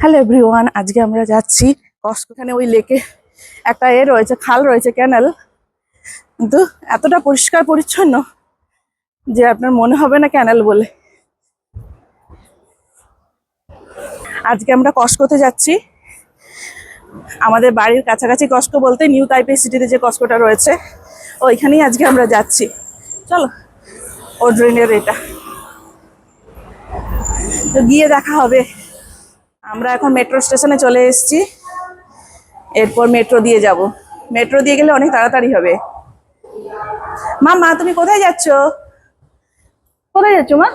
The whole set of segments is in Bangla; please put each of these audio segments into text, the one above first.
হ্যালো এভরিওয়ান আজকে আমরা যাচ্ছি কষ্টখানে ওই লেকে। একটা এ রয়েছে, খাল রয়েছে ক্যানেল কিন্তু এতটা পরিষ্কার পরিচ্ছন্ন যে আপনার মনে হবে না ক্যানেল বলে। আজকে আমরা কস্কোতে যাচ্ছি। আমাদের বাড়ির কাছাকাছি কস্কো বলতে নিউ টাইপের সিটিতে যে কস্কোটা রয়েছে, ওইখানেই আজকে আমরা যাচ্ছি। চলো ও ড্রেনের এটা। তো গিয়ে দেখা হবে। আমরা এখন মেট্রো স্টেশনে চলে এসেছি। এরপর মেট্রো দিয়ে যাব। মেট্রো দিয়ে গেলে অনেক তাড়াতাড়ি হবে। মা মা তুমি কোথায় যাচ্ছ? কোথায় যাচ্ছ মা?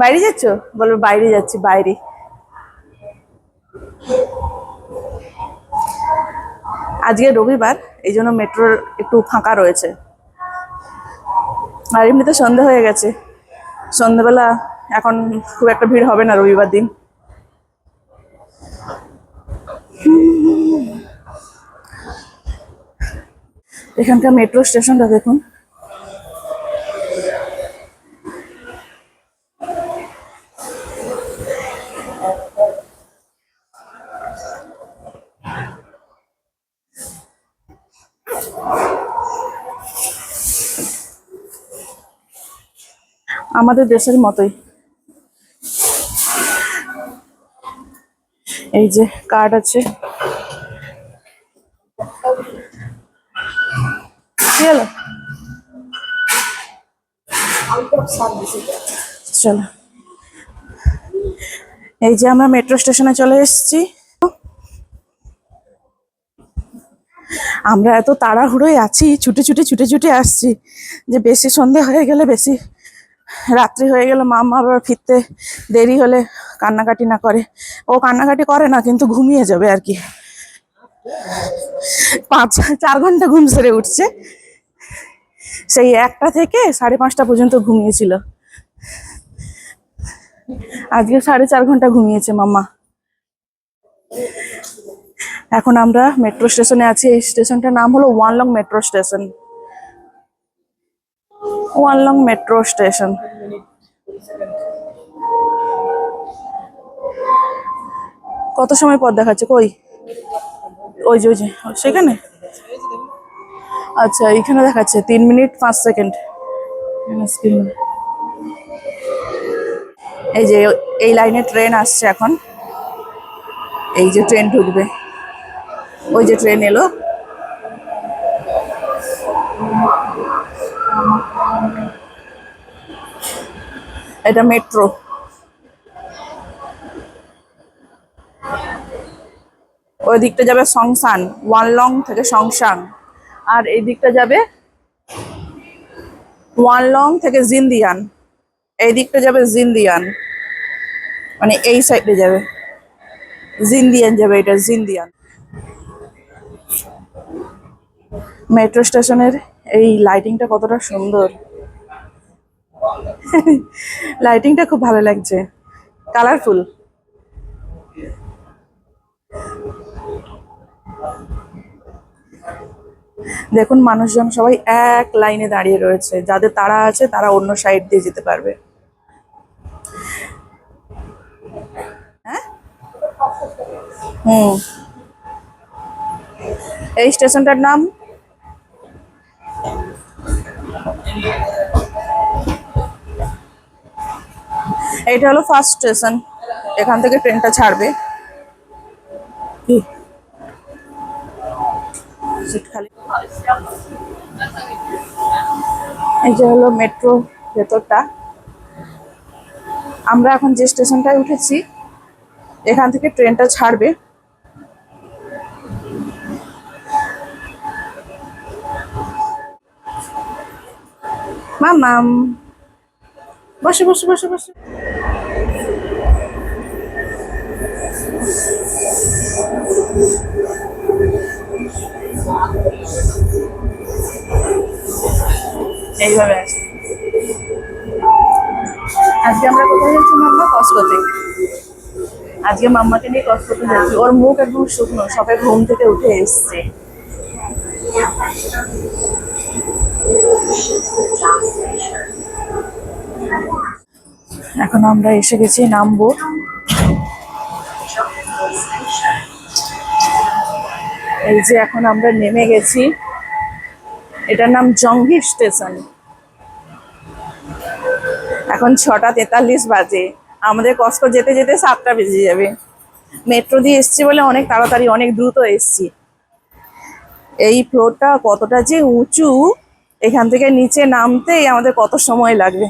বাইরে যাচ্ছ? বলো বাইরে যাচ্ছি বাইরে। আজকে রবিবার এই জন্য মেট্রোর একটু ফাঁকা রয়েছে। আর এমনিতে সন্ধে হয়ে গেছে। সন্ধেবেলা এখন খুব একটা ভিড় হবে না রবিবার দিন। এখানকার মেট্রো স্টেশনটা দেখুন। আমাদের দেশের মতোই। এই যে কার্ড আছে। হলো চলো। এই যে আমরা মেট্রো স্টেশনে চলে এসেছি। আমরা এত তাড়াহুড়োই আছি, ছুটে ছুটে ছুটে ছুটে আসছি, যে বেশি সন্ধে হয়ে গেলে বেশি রাত্রি হয়ে গেলে মা মা আবার ফিরতে দেরি হলে কান্নাকাটি না করে। ও কান্নাকাটি করে না, কিন্তু ঘুমিয়ে যাবে আর কি। পাঁচ, চার ঘণ্টা ঘুম সেরে উঠছে। সেই একটা থেকে সাড়ে পাঁচটা পর্যন্ত ঘুমিয়েছিল। আজকে সাড়ে চার ঘণ্টা ঘুমিয়েছে মাম্মা। এখন আমরা মেট্রো স্টেশনে আছি। এই স্টেশনটার নাম হলো ওয়ানলং মেট্রো স্টেশন ওয়ানলং মেট্রো স্টেশন কত সময় পর দেখাচ্ছে? কই? ওই যে ওই যে, সেখানে? আচ্ছা এখানে দেখাচ্ছে, তিন মিনিট পাঁচ সেকেন্ড। এই যে, এই লাইনে ট্রেন আসছে এখন। এই যে ট্রেন ঢুকবে। ওই যে ট্রেন এলো। এটা মেট্রো। ওই দিকটা যাবে সংসান ওয়ান লং থেকে সংসান। আর এই দিকটা যাবে ওয়ান লং থেকে জিন্দিয়ান। এই দিকটা যাবে জিন্দিয়ান। মানে এই সাইডে যাবে। জিন্দিয়ান যাবে এটা, জিন্দিয়ান। মেট্রো স্টেশনের এই লাইটিংটা কতটা সুন্দর। লাইটিংটা খুব ভালো লাগছে। কালারফুল দেখুন, মানুষজন সবাই এক লাইনে দাঁড়িয়ে রয়েছে। যাদের তারা আছে, তারা অন্য সাইড দিয়ে যেতে পারবে। হ্যাঁ? হুম। এই স্টেশনটার নাম? এইটা হলো ফার্স্ট স্টেশন এখান থেকে ট্রেনটা ছাড়বে। সিট খালি। এই যে হলো মেট্রো ভেতরটা। আমরা এখন যে স্টেশনটায় উঠেছি, এখান থেকে ট্রেনটা ছাড়বে। মামাম বসে বসে বসে বসে। এইভাবে আজকে আমরা কোথায় যাচ্ছি মাম্মা? কসকোতে আজকে মাম্মাকে নিয়ে কসকোতে যাচ্ছি। ওর মুখ একদম শুকনো, সবাই ঘুম থেকে উঠে এসছে। এখন আমরা এসে গেছি নামবো। এই যে এখন আমরা নেমে গেছি। এটার নাম জঙ্গি স্টেশন। এখন ছটা তেতাল্লিশ বাজে। আমাদের কষ্ট যেতে যেতে সাতটা বেজে যাবে। মেট্রো দিয়ে এসছি বলে অনেক তাড়াতাড়ি, অনেক দ্রুত এসছি। এই ফ্লোরটা কতটা যে উঁচু, এখান থেকে নিচে নামতেই আমাদের কত সময় লাগবে।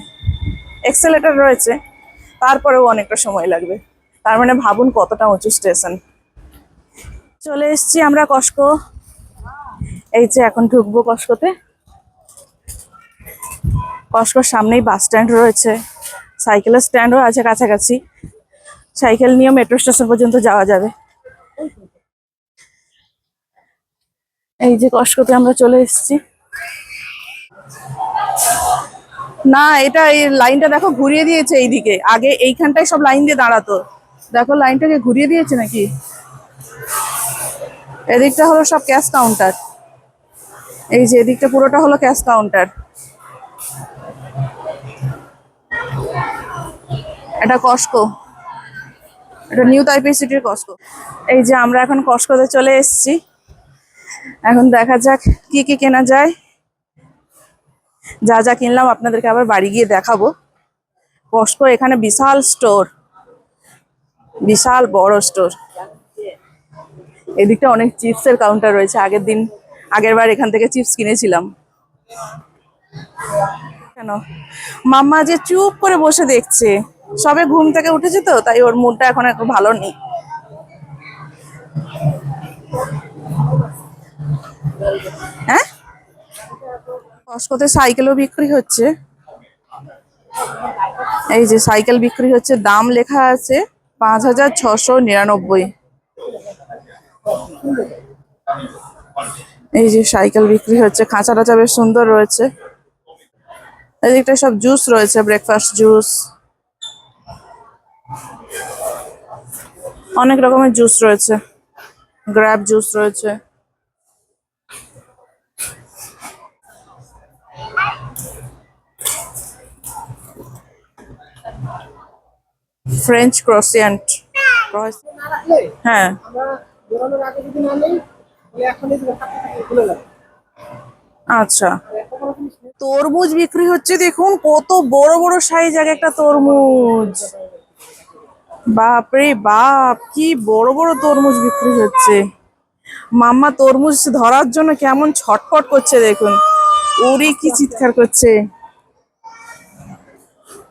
এক্সেলেটার রয়েছে, তারপরেও অনেকটা সময় লাগবে। তার মানে ভাবুন কতটা উঁচু স্টেশন। চলে এসছি আমরা কস্কো এই যে এখন ঢুকবো কস্কোতে কস্কোর সামনেই বাস স্ট্যান্ড রয়েছে, সাইকেলের স্ট্যান্ডও আছে কাছাকাছি। সাইকেল নিয়ে মেট্রো স্টেশন পর্যন্ত যাওয়া যাবে। এই যে কস্কোতে আমরা চলে এসেছি। না, এটা এই লাইনটা দেখো ঘুরিয়ে দিয়েছে এইদিকে। আগে এইখানটায় সব লাইন দিয়ে দাঁড়াতো। দেখো লাইনটাকে ঘুরিয়ে দিয়েছে নাকি? এদিকটা হলো সব ক্যাশ কাউন্টার। এই যে এদিকটা পুরোটা হলো ক্যাশ কাউন্টার। এটা কস্কো এটা নিউ তাইপে সিটির কস্কো এই যে আমরা এখন কস্কোতে চলে এসেছি। এখন দেখা যাক কি কি কেনা যায়। যা যা কিনলাম আপনাদেরকে আবার বাড়ি গিয়ে দেখাবো। কস্কো এখানে বিশাল স্টোর বিশাল বড় স্টোর এদিকটা অনেক চিপসের কাউন্টার রয়েছে। আগের দিন, আগের বার এখান থেকে চিপস কিনেছিলাম। কেন? মাম্মা যে চুপ করে বসে দেখছে। সবে ঘুম থেকে উঠেছে তো, তাই ওর মুডটা এখন একটু ভালো নেই। হ্যাঁ? কস্কোতে সাইকেলও বিক্রি হচ্ছে। এই যে সাইকেল বিক্রি হচ্ছে, দাম লেখা আছে পাঁচ হাজার ছশো নিরানব্বই। এই যে সাইকেল বিক্রি হচ্ছে খাঁচা টাচা বেশ সুন্দর রয়েছে। এদিকটা সব জুস রয়েছে ব্রেকফাস্ট জুস অনেক রকমের জুস রয়েছে। গ্র্যাব জুস রয়েছে। ফ্রেঞ্চ ক্রসিয়ান্ট হ্যাঁ। আগে আচ্ছা। তরমুজ বিক্রি হচ্ছে, দেখুন, কত বড় বড় সাইজ এক একটা তরমুজ। বাপ রে বাপ, কি বড় বড় তরমুজ বিক্রি হচ্ছে। মাম্মা তরমুজ ধরার জন্য কেমন ছটফট করছে দেখুন। ওরে কি চিৎকার করছে।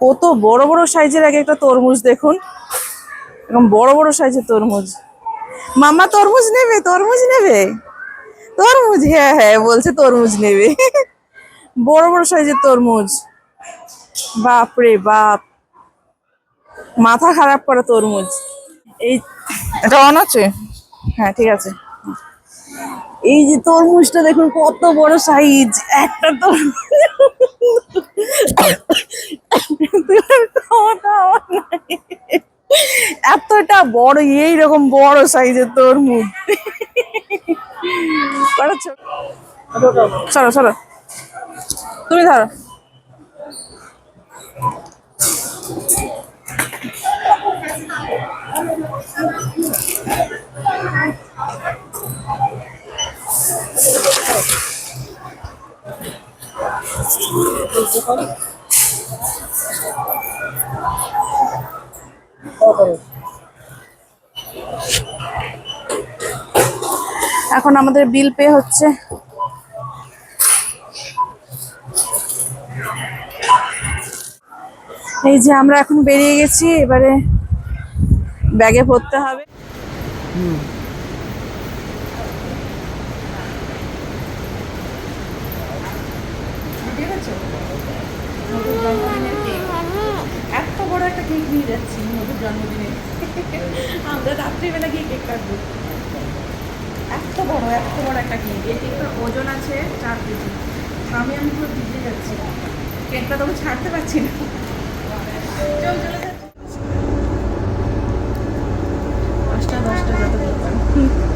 কত বড় বড় সাইজের এক একটা তরমুজ দেখুন। এরকম বড় বড় সাইজের তরমুজ। মাম্মা তরমুজ নেবে তরমুজ নেবে। তরমুজ হ্যাঁ হ্যাঁ বলছে তরমুজ নেবে। বড় বড় সাইজের তরমুজ। বাপ রে বাপ। মাথা খারাপ করা তরমুজ। এই এটা অন আছে? হ্যাঁ ঠিক আছে। এই যে তরমুজটা দেখুন কত বড় সাইজ একটা তরমুজ। এতটা বড় এইরকম বড় সাইজের তরমুজ। সরো সরো তুমি ধরো। এখন আমাদের বিল পে হচ্ছে। এই যে আমরা এখন বেরিয়ে গেছি এবারে ব্যাগে ভরতে হবে। এত বড় একটা কেক নিয়ে যাচ্ছি মধুর জন্মদিনে। আমরা রাত্রিবেলা গিয়ে কেক কাটবো। এত বড় এত বড় একটা কেক এই কেকটার ওজন আছে চার কেজি। আমি আমি পুরো ভিজে যাচ্ছি। কেকটা তবু ছাড়তে পারছি না। চল চলে 这个不喜嗯。